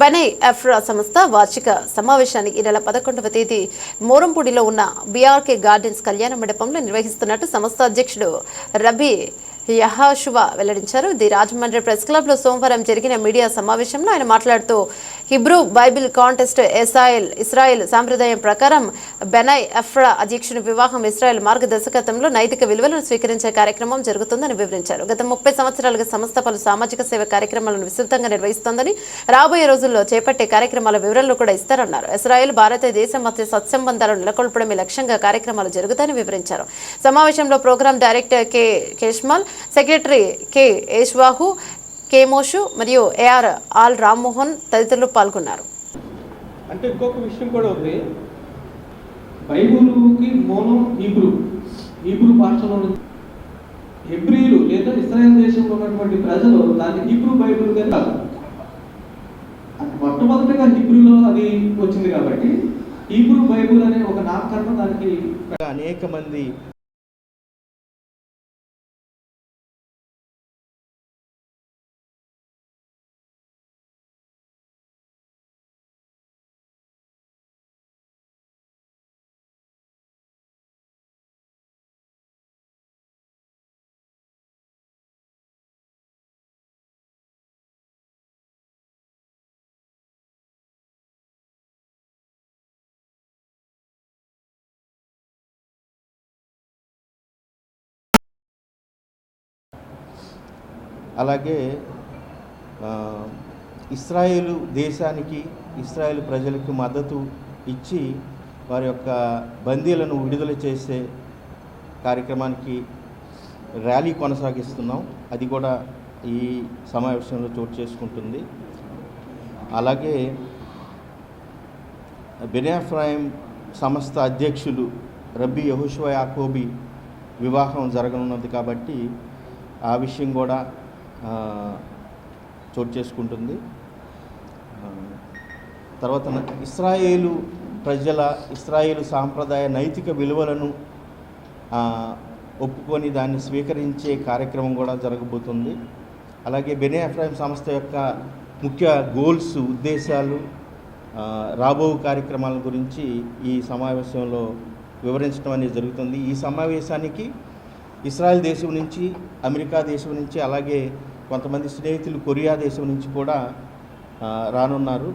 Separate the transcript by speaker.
Speaker 1: బెనై ఎఫ్రా సంస్థ వార్షిక సమావేశానికి ఈ నెల పదకొండవ తేదీ మోరంపూడిలో ఉన్న బీఆర్కే గార్డెన్స్ కళ్యాణ మండపంలో నిర్వహిస్తున్నట్టు సంస్థ అధ్యక్షుడు రబీ యహాషువా వెల్లడించారు. ది రాజమండ్రి ప్రెస్ క్లబ్లో సోమవారం జరిగిన మీడియా సమావేశంలో ఆయన మాట్లాడుతూ Hebrew Bible contest Israel Israel సాంప్రదాయం ప్రకారం బెనై అఫ్రా అధ్యక్షుని వివాహం ఇస్రాయెల్ మార్గదర్శకత్వంలో నైతిక విలువలను స్వీకరించే కార్యక్రమం జరుగుతుందని వివరించారు. గత ముప్పై సంవత్సరాలుగా సంస్థ పలు సామాజిక సేవ కార్యక్రమాలను విస్తృతంగా నిర్వహిస్తోందని రాబోయే రోజుల్లో చేపట్టే కార్యక్రమాల వివరాలు కూడా ఇస్తారన్నారు. ఇస్రాయెల్ భారతదేశం మధ్య సత్సంబంధాలను నెలకొల్పడమే లక్ష్యంగా కార్యక్రమాలు జరుగుతాయని వివరించారు. సమావేశంలో ప్రోగ్రాం డైరెక్టర్ కె. కేష్మాల్ సెక్రటరీ కె. ఏష్వాహు కేమోషు మరియు ఏఆర్ ఆల్ రామ్మోహన్ తదితరులు పాల్గొన్నారు.
Speaker 2: అంటే ఇంకొక విషయం కూడా ఉంది. బైబుల్కి మూలం హీబ్రూ హీబ్రూ భాషలో నుంచి హెబ్రీలు లేదా ఇస్రాయల్ దేశంలో ఉన్నటువంటి ప్రజలు దాన్ని హీబ్రూ బైబుల్ కాదు. అది మొట్టమొదటిగా హిబ్రూలో అది వచ్చింది కాబట్టి హీబ్రూ బైబుల్ అనే ఒక నామకరణం దానికి
Speaker 3: అనేక మంది అలాగే ఇస్రాయేలు దేశానికి ఇస్రాయేల్ ప్రజలకు మద్దతు ఇచ్చి వారి యొక్క బందీలను విడుదల చేసే కార్యక్రమానికి ర్యాలీ కొనసాగిస్తున్నాం. అది కూడా ఈ సమావేశంలో చోటు చేసుకుంటుంది. అలాగే బెనాఫ్రాయిం సంస్థ అధ్యక్షులు రబ్బీ యహుష్వా యాకోబీ వివాహం జరగనున్నది కాబట్టి ఆ విషయం కూడా చోటు చేసుకుంటుంది. తర్వాత ఇస్రాయేలు ప్రజల ఇస్రాయేలు సాంప్రదాయ నైతిక విలువలను ఒప్పుకొని దాన్ని స్వీకరించే కార్యక్రమం కూడా జరగబోతుంది. అలాగే బెనే ఎఫ్రాయిం సంస్థ యొక్క ముఖ్య గోల్స్ ఉద్దేశాలు రాబో కార్యక్రమాల గురించి ఈ సమావేశంలో వివరించడం అనేది జరుగుతుంది. ఈ సమావేశానికి ఇస్రాయెల్ దేశం నుంచి అమెరికా దేశం నుంచి అలాగే కొంతమంది స్నేహితులు కొరియా దేశం నుంచి కూడా రానున్నారు.